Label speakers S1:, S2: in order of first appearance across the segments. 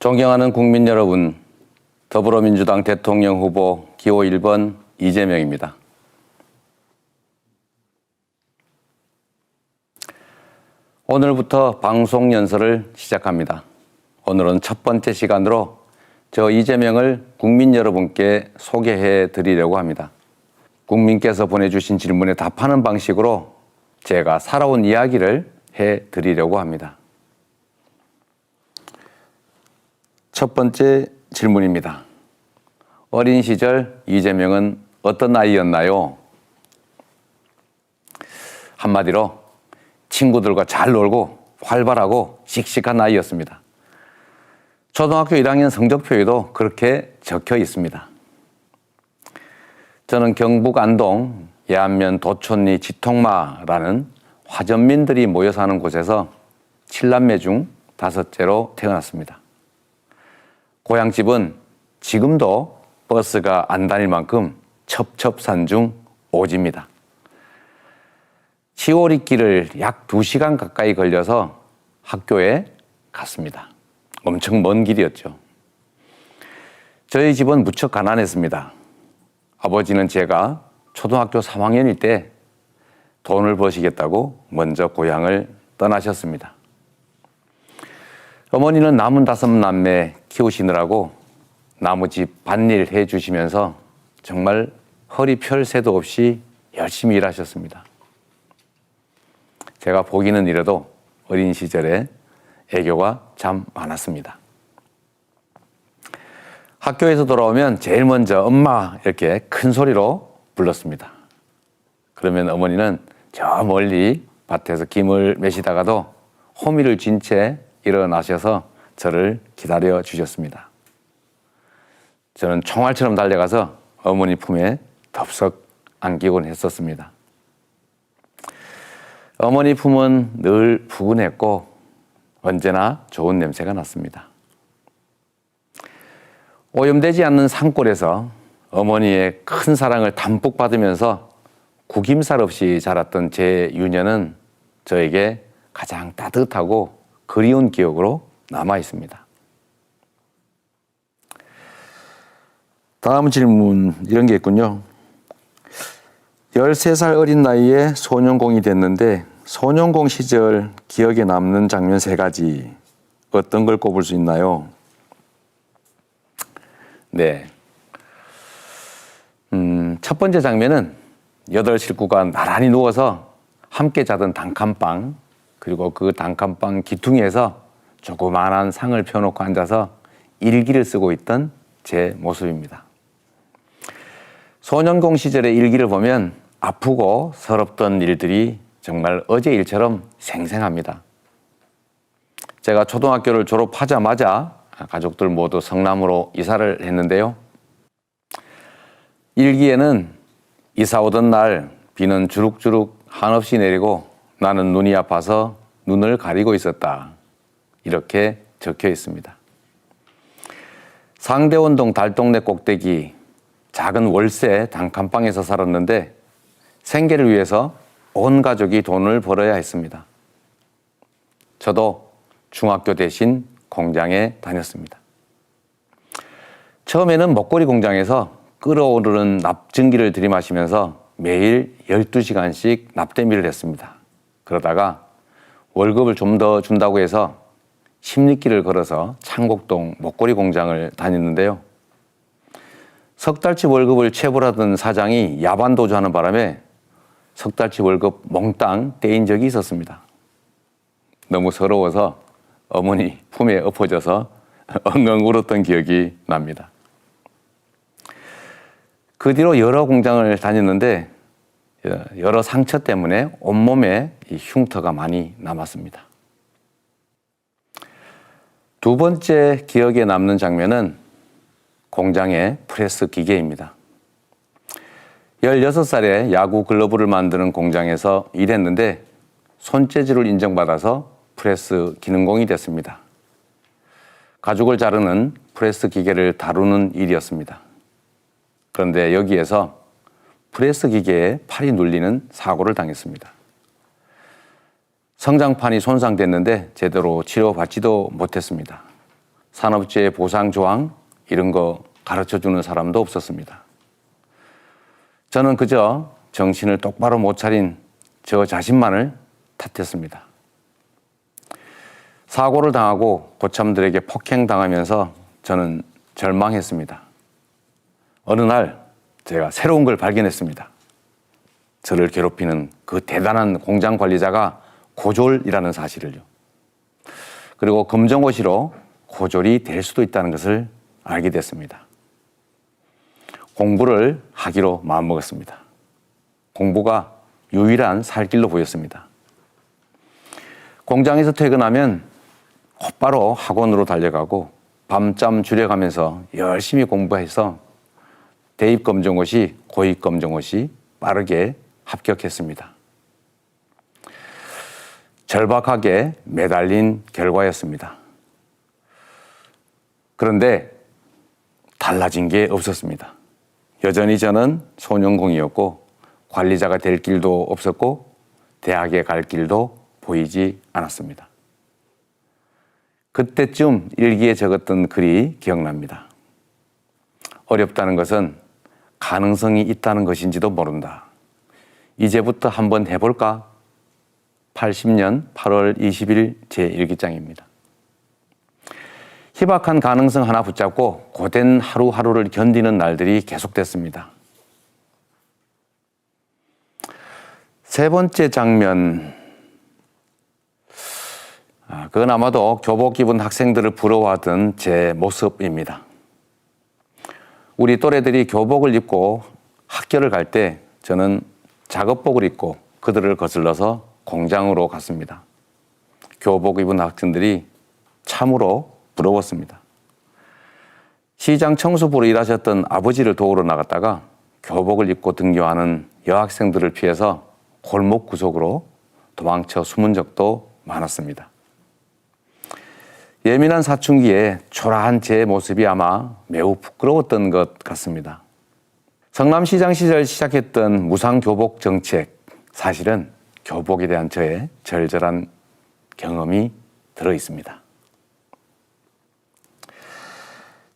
S1: 존경하는 국민 여러분, 더불어민주당 대통령 후보 기호 1번 이재명입니다. 오늘부터 방송 연설을 시작합니다. 오늘은 첫 번째 시간으로 저 이재명을 국민 여러분께 소개해 드리려고 합니다. 국민께서 보내주신 질문에 답하는 방식으로 제가 살아온 이야기를 해 드리려고 합니다. 첫 번째 질문입니다. 어린 시절 이재명은 어떤 아이였나요? 한마디로 친구들과 잘 놀고 활발하고 씩씩한 아이였습니다. 초등학교 1학년 성적표에도 그렇게 적혀 있습니다. 저는 경북 안동 예안면 도촌리 지통마라는 화전민들이 모여 사는 곳에서 칠남매 중 다섯째로 태어났습니다. 고향집은 지금도 버스가 안 다닐 만큼 첩첩산중 오지입니다. 시오리길을 약 2시간 가까이 걸려서 학교에 갔습니다. 엄청 먼 길이었죠. 저희 집은 무척 가난했습니다. 아버지는 제가 초등학교 3학년일 때 돈을 버시겠다고 먼저 고향을 떠나셨습니다. 어머니는 남은 다섯 남매 키우시느라고 나무집 밭일 해 주시면서 정말 허리 펼 새도 없이 열심히 일하셨습니다. 제가 보기는 이래도 어린 시절에 애교가 참 많았습니다. 학교에서 돌아오면 제일 먼저 엄마 이렇게 큰 소리로 불렀습니다. 그러면 어머니는 저 멀리 밭에서 김을 매시다가도 호미를 쥔 채 일어나셔서 저를 기다려 주셨습니다. 저는 총알처럼 달려가서 어머니 품에 덥석 안기곤 했었습니다. 어머니 품은 늘 푸근했고 언제나 좋은 냄새가 났습니다. 오염되지 않는 산골에서 어머니의 큰 사랑을 담뿍 받으면서 구김살 없이 자랐던 제 유년은 저에게 가장 따뜻하고 그리운 기억으로 남아 있습니다. 다음 질문 이런 게 있군요. 13살 어린 나이에 소년공이 됐는데 소년공 시절 기억에 남는 장면 세 가지 어떤 걸 꼽을 수 있나요? 네. 음, 첫 번째 장면은 여덟 식구가 나란히 누워서 함께 자던 단칸방 그리고 그 단칸방 기퉁에서 조그마한 상을 펴놓고 앉아서 일기를 쓰고 있던 제 모습입니다. 소년공 시절의 일기를 보면 아프고 서럽던 일들이 정말 어제 일처럼 생생합니다. 제가 초등학교를 졸업하자마자 가족들 모두 성남으로 이사를 했는데요. 일기에는 이사 오던 날 비는 주룩주룩 한없이 내리고 나는 눈이 아파서 눈을 가리고 있었다. 이렇게 적혀 있습니다. 상대원동 달동네 꼭대기 작은 월세 단칸방에서 살았는데 생계를 위해서 온 가족이 돈을 벌어야 했습니다. 저도 중학교 대신 공장에 다녔습니다. 처음에는 먹거리 공장에서 끓어오르는 납증기를 들이마시면서 매일 12시간씩 납땜일을 했습니다. 그러다가 월급을 좀 더 준다고 해서 십리길을 걸어서 창곡동 먹거리 공장을 다녔는데요. 석 달치 월급을 체불하던 사장이 야반 도주하는 바람에 석 달치 월급 몽땅 떼인 적이 있었습니다. 너무 서러워서 어머니 품에 엎어져서 엉엉 울었던 기억이 납니다. 그 뒤로 여러 공장을 다녔는데 여러 상처 때문에 온몸에 흉터가 많이 남았습니다. 두 번째 기억에 남는 장면은 공장의 프레스 기계입니다. 16살에 야구 글러브를 만드는 공장에서 일했는데 손재주를 인정받아서 프레스 기능공이 됐습니다. 가죽을 자르는 프레스 기계를 다루는 일이었습니다. 그런데 여기에서 프레스 기계에 팔이 눌리는 사고를 당했습니다. 성장판이 손상됐는데 제대로 치료받지도 못했습니다. 산업재해 보상 조항 이런 거 가르쳐 주는 사람도 없었습니다. 저는 그저 정신을 똑바로 못 차린 저 자신만을 탓했습니다. 사고를 당하고 고참들에게 폭행당하면서 저는 절망했습니다. 어느 날 제가 새로운 걸 발견했습니다. 저를 괴롭히는 그 대단한 공장 관리자가 고졸이라는 사실을요. 그리고 검정고시로 고졸이 될 수도 있다는 것을 알게 됐습니다. 공부를 하기로 마음먹었습니다. 공부가 유일한 살 길로 보였습니다. 공장에서 퇴근하면 곧바로 학원으로 달려가고 밤잠 줄여가면서 열심히 공부해서 대입 검정고시, 고입 검정고시 빠르게 합격했습니다. 절박하게 매달린 결과였습니다. 그런데 달라진 게 없었습니다. 여전히 저는 소년공이었고 관리자가 될 길도 없었고 대학에 갈 길도 보이지 않았습니다. 그때쯤 일기에 적었던 글이 기억납니다. 어렵다는 것은 가능성이 있다는 것인지도 모른다. 이제부터 한번 해볼까? 80년 8월 20일 제 일기장입니다. 희박한 가능성 하나 붙잡고 고된 하루하루를 견디는 날들이 계속됐습니다. 세 번째 장면. 아, 그건 아마도 교복 입은 학생들을 부러워하던 제 모습입니다. 우리 또래들이 교복을 입고 학교를 갈 때 저는 작업복을 입고 그들을 거슬러서 공장으로 갔습니다. 교복 입은 학생들이 참으로 부러웠습니다. 시장 청소부로 일하셨던 아버지를 도우러 나갔다가 교복을 입고 등교하는 여학생들을 피해서 골목 구석으로 도망쳐 숨은 적도 많았습니다. 예민한 사춘기에 초라한 제 모습이 아마 매우 부끄러웠던 것 같습니다. 성남시장 시절 시작했던 무상교복 정책, 사실은 교복에 대한 저의 절절한 경험이 들어 있습니다.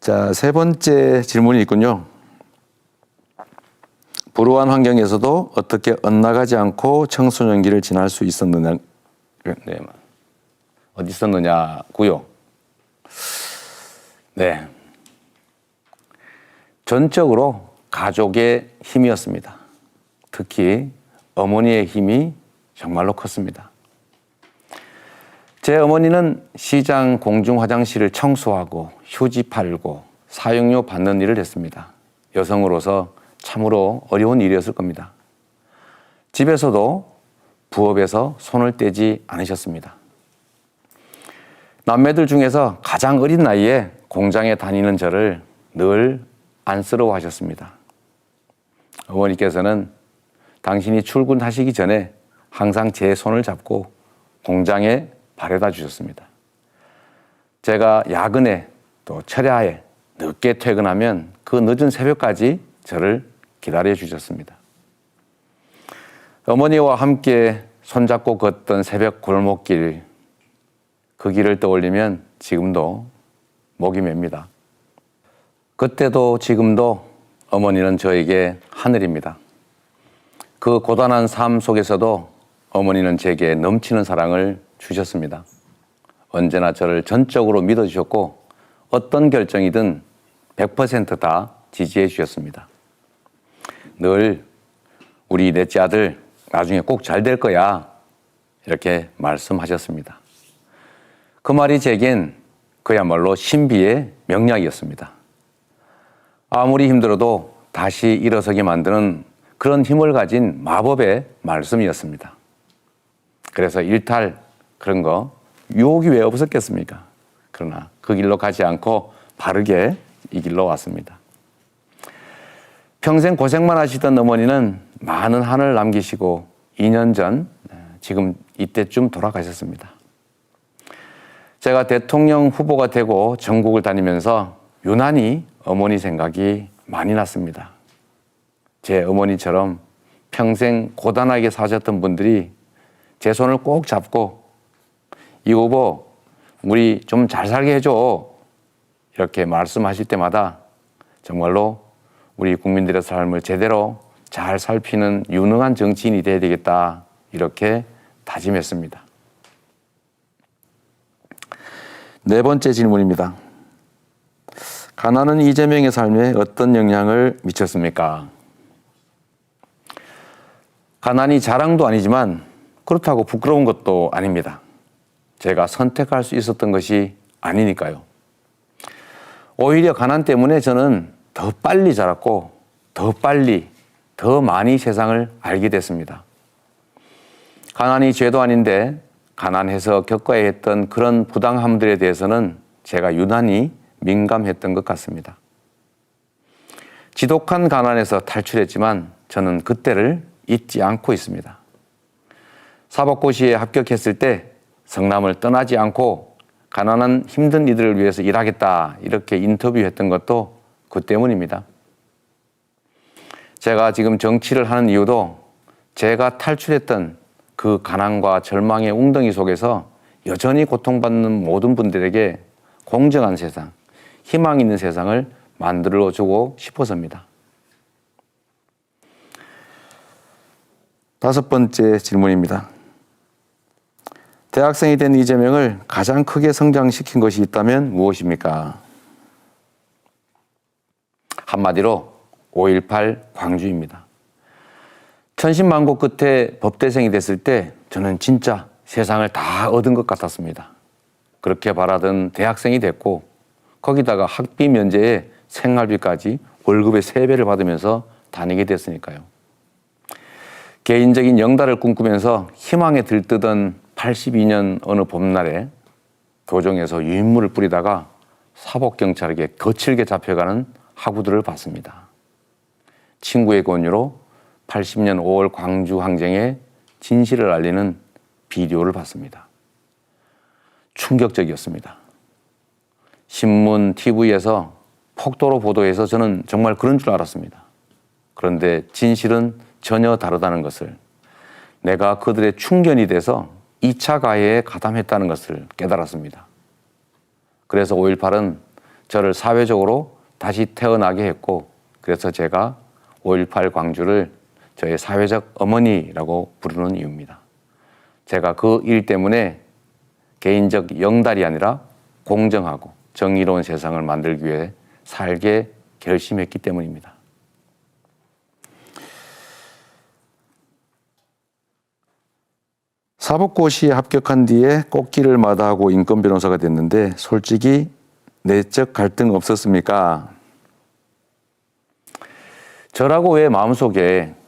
S1: 자, 세 번째 질문이 있군요. 불우한 환경에서도 어떻게 엇나가지 않고 청소년기를 지날 수 있었느냐, 네, 어디 있었느냐고요. 네, 전적으로 가족의 힘이었습니다. 특히 어머니의 힘이 정말로 컸습니다. 제 어머니는 시장 공중 화장실을 청소하고 휴지 팔고 사용료 받는 일을 했습니다. 여성으로서 참으로 어려운 일이었을 겁니다. 집에서도 부업에서 손을 떼지 않으셨습니다. 남매들 중에서 가장 어린 나이에 공장에 다니는 저를 늘 안쓰러워 하셨습니다. 어머니께서는 당신이 출근하시기 전에 항상 제 손을 잡고 공장에 바래다 주셨습니다. 제가 야근에 또 철야에 늦게 퇴근하면 그 늦은 새벽까지 저를 기다려 주셨습니다. 어머니와 함께 손잡고 걷던 새벽 골목길 그 길을 떠올리면 지금도 목이 맵니다. 그때도 지금도 어머니는 저에게 하늘입니다. 그 고단한 삶 속에서도 어머니는 제게 넘치는 사랑을 주셨습니다. 언제나 저를 전적으로 믿어주셨고 어떤 결정이든 100%다 지지해 주셨습니다. 늘 우리 넷째 아들 나중에 꼭 잘 될 거야 이렇게 말씀하셨습니다. 그 말이 제겐 그야말로 신비의 명약이었습니다. 아무리 힘들어도 다시 일어서게 만드는 그런 힘을 가진 마법의 말씀이었습니다. 그래서 일탈 그런 거 유혹이 왜 없었겠습니까? 그러나 그 길로 가지 않고 바르게 이 길로 왔습니다. 평생 고생만 하시던 어머니는 많은 한을 남기시고 2년 전 지금 이때쯤 돌아가셨습니다. 제가 대통령 후보가 되고 전국을 다니면서 유난히 어머니 생각이 많이 났습니다. 제 어머니처럼 평생 고단하게 사셨던 분들이 제 손을 꼭 잡고 이 후보 우리 좀 잘 살게 해줘 이렇게 말씀하실 때마다 정말로 우리 국민들의 삶을 제대로 잘 살피는 유능한 정치인이 되어야 되겠다 이렇게 다짐했습니다. 네 번째 질문입니다. 가난은 이재명의 삶에 어떤 영향을 미쳤습니까? 가난이 자랑도 아니지만 그렇다고 부끄러운 것도 아닙니다. 제가 선택할 수 있었던 것이 아니니까요. 오히려 가난 때문에 저는 더 빨리 자랐고 더 빨리 더 많이 세상을 알게 됐습니다. 가난이 죄도 아닌데 가난해서 겪어야 했던 그런 부당함들에 대해서는 제가 유난히 민감했던 것 같습니다. 지독한 가난에서 탈출했지만 저는 그때를 잊지 않고 있습니다. 사법고시에 합격했을 때 성남을 떠나지 않고 가난한 힘든 이들을 위해서 일하겠다 이렇게 인터뷰했던 것도 그 때문입니다. 제가 지금 정치를 하는 이유도 제가 탈출했던 그 가난과 절망의 웅덩이 속에서 여전히 고통받는 모든 분들에게 공정한 세상, 희망 있는 세상을 만들어 주고 싶어서입니다. 다섯 번째 질문입니다. 대학생이 된 이재명을 가장 크게 성장시킨 것이 있다면 무엇입니까? 한마디로 5.18 광주입니다. 천신만고 끝에 법대생이 됐을 때 저는 진짜 세상을 다 얻은 것 같았습니다. 그렇게 바라던 대학생이 됐고 거기다가 학비 면제에 생활비까지 월급의 세배를 받으면서 다니게 됐으니까요. 개인적인 영달을 꿈꾸면서 희망에 들뜨던 82년 어느 봄날에 도정에서 유인물을 뿌리다가 사법경찰에게 거칠게 잡혀가는 학우들을 봤습니다. 친구의 권유로 80년 5월 광주 항쟁의 진실을 알리는 비디오를 봤습니다. 충격적이었습니다. 신문, TV에서 폭도로 보도해서 저는 정말 그런 줄 알았습니다. 그런데 진실은 전혀 다르다는 것을 내가 그들의 충견이 돼서 2차 가해에 가담했다는 것을 깨달았습니다. 그래서 5.18은 저를 사회적으로 다시 태어나게 했고 그래서 제가 5.18 광주를 저의 사회적 어머니라고 부르는 이유입니다. 제가 그 일 때문에 개인적 영달이 아니라 공정하고 정의로운 세상을 만들기 위해 살게 결심했기 때문입니다. 사법고시에 합격한 뒤에 꽃길을 마다하고 인권 변호사가 됐는데 솔직히 내적 갈등 없었습니까? 저라고 왜 마음속에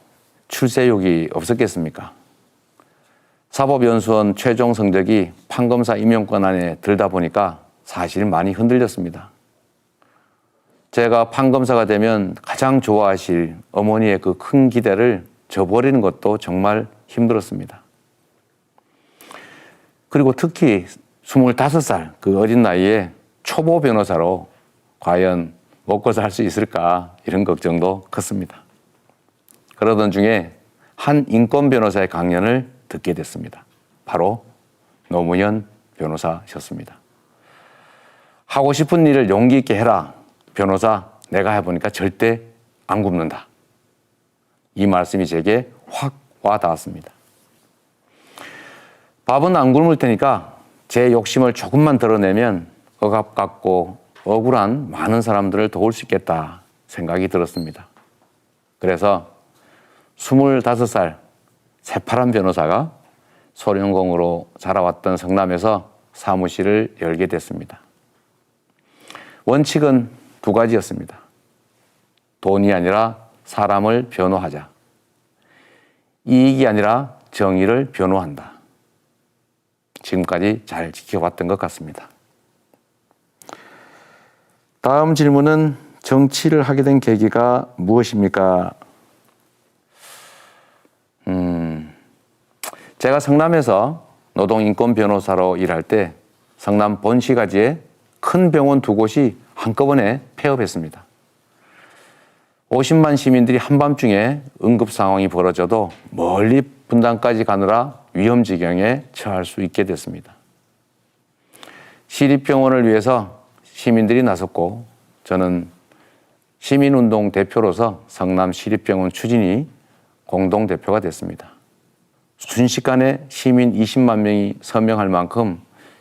S1: 출세욕이 없었겠습니까? 사법연수원 최종 성적이 판검사 임용권 안에 들다 보니까 사실 많이 흔들렸습니다. 제가 판검사가 되면 가장 좋아하실 어머니의 그 큰 기대를 저버리는 것도 정말 힘들었습니다. 그리고 특히 25살 그 어린 나이에 초보 변호사로 과연 먹고 살 수 있을까 이런 걱정도 컸습니다. 그러던 중에 한 인권 변호사의 강연을 듣게 됐습니다. 바로 노무현 변호사셨습니다. 하고 싶은 일을 용기 있게 해라. 변호사, 내가 해보니까 절대 안 굽는다. 이 말씀이 제게 확 와닿았습니다. 밥은 안 굶을 테니까 제 욕심을 조금만 드러내면 억압 갖고 억울한 많은 사람들을 도울 수 있겠다 생각이 들었습니다. 그래서 25살 새파란 변호사가 소련공으로 자라왔던 성남에서 사무실을 열게 됐습니다. 원칙은 두 가지였습니다. 돈이 아니라 사람을 변호하자. 이익이 아니라 정의를 변호한다. 지금까지 잘 지켜왔던 것 같습니다. 다음 질문은 정치를 하게 된 계기가 무엇입니까? 제가 성남에서 노동인권 변호사로 일할 때 성남 본시가지에 큰 병원 두 곳이 한꺼번에 폐업했습니다. 50만 시민들이 한밤중에 응급 상황이 벌어져도 멀리 분당까지 가느라 위험 지경에 처할 수 있게 됐습니다. 시립병원을 위해서 시민들이 나섰고 저는 시민운동 대표로서 성남 시립병원 추진이 공동대표가 됐습니다. 순식간에 시민 20만 명이 서명할 만큼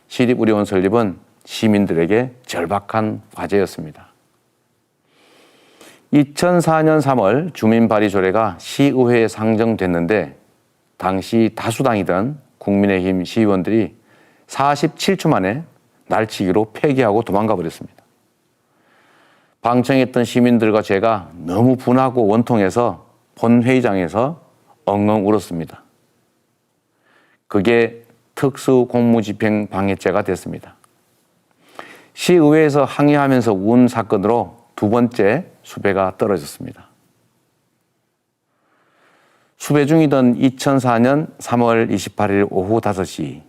S1: 시립의료원 설립은 시민들에게 절박한 과제였습니다. 2004년 3월 주민 발의 조례가 시의회에 상정됐는데 당시 다수당이던 국민의힘 시의원들이 47초 만에 날치기로 폐기하고 도망가 버렸습니다. 방청했던 시민들과 제가 너무 분하고 원통해서 본회의장에서 엉엉 울었습니다. 그게 특수 공무집행 방해죄가 됐습니다. 시의회에서 항의하면서 운 사건으로 두 번째 수배가 떨어졌습니다. 수배 중이던 2004년 3월 28일 오후 5시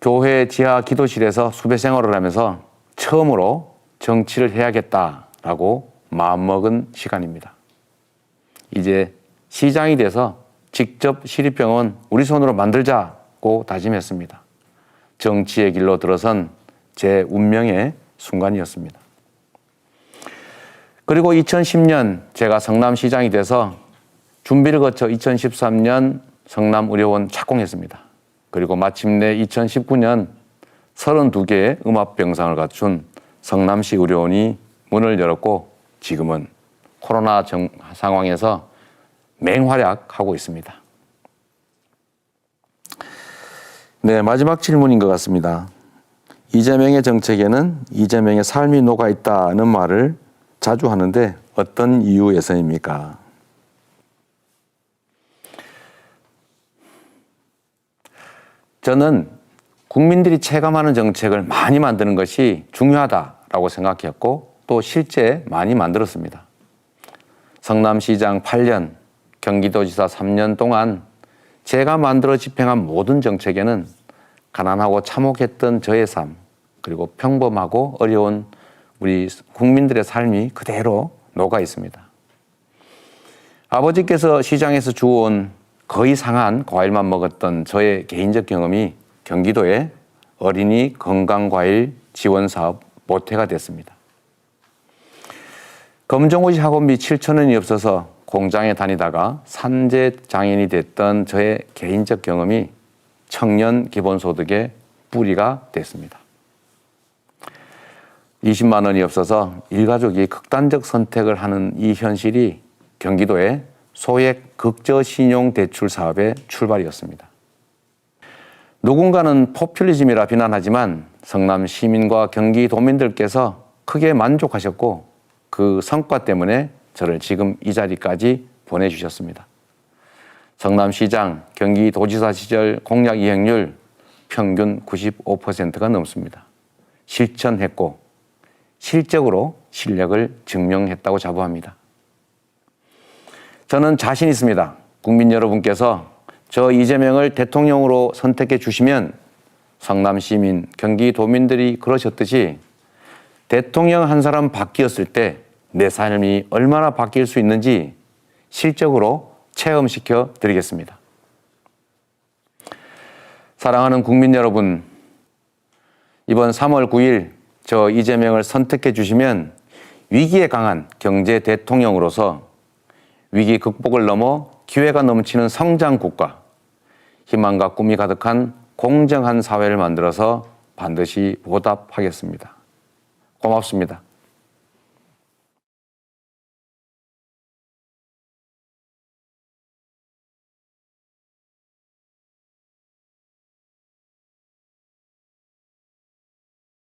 S1: 교회 지하 기도실에서 수배 생활을 하면서 처음으로 정치를 해야겠다라고 마음먹은 시간입니다. 이제 시장이 돼서 직접 시립병원 우리 손으로 만들자고 다짐했습니다. 정치의 길로 들어선 제 운명의 순간이었습니다. 그리고 2010년 제가 성남시장이 돼서 준비를 거쳐 2013년 성남의료원 착공했습니다. 그리고 마침내 2019년 32개의 음압병상을 갖춘 성남시 의료원이 문을 열었고 지금은 코로나 정, 상황에서 맹활약하고 있습니다. 네, 마지막 질문인 것 같습니다. 이재명의 정책에는 이재명의 삶이 녹아 있다는 말을 자주 하는데 어떤 이유에서입니까? 저는 국민들이 체감하는 정책을 많이 만드는 것이 중요하다라고 생각했고 또 실제 많이 만들었습니다. 성남시장 8년, 경기도지사 3년 동안 제가 만들어 집행한 모든 정책에는 가난하고 참혹했던 저의 삶, 그리고 평범하고 어려운 우리 국민들의 삶이 그대로 녹아 있습니다. 아버지께서 시장에서 주워온 거의 상한 과일만 먹었던 저의 개인적 경험이 경기도의 어린이 건강과일 지원 사업 모태가 됐습니다. 검정고시 학원비 7천 원이 없어서 공장에 다니다가 산재 장애인이 됐던 저의 개인적 경험이 청년 기본소득의 뿌리가 됐습니다. 20만 원이 없어서 일가족이 극단적 선택을 하는 이 현실이 경기도의 소액 극저 신용 대출 사업의 출발이었습니다. 누군가는 포퓰리즘이라 비난하지만 성남 시민과 경기도민들께서 크게 만족하셨고 그 성과 때문에 저를 지금 이 자리까지 보내주셨습니다. 성남시장, 경기도지사 시절 공약 이행률 평균 95%가 넘습니다. 실천했고 실적으로 실력을 증명했다고 자부합니다. 저는 자신 있습니다. 국민 여러분께서 저 이재명을 대통령으로 선택해 주시면 성남 시민, 경기도민들이 그러셨듯이 대통령 한 사람 바뀌었을 때 내 삶이 얼마나 바뀔 수 있는지 실적으로 체험시켜 드리겠습니다. 사랑하는 국민 여러분, 이번 3월 9일 저 이재명을 선택해 주시면 위기에 강한 경제 대통령으로서 위기 극복을 넘어 기회가 넘치는 성장 국가, 희망과 꿈이 가득한 공정한 사회를 만들어서 반드시 보답하겠습니다. 고맙습니다.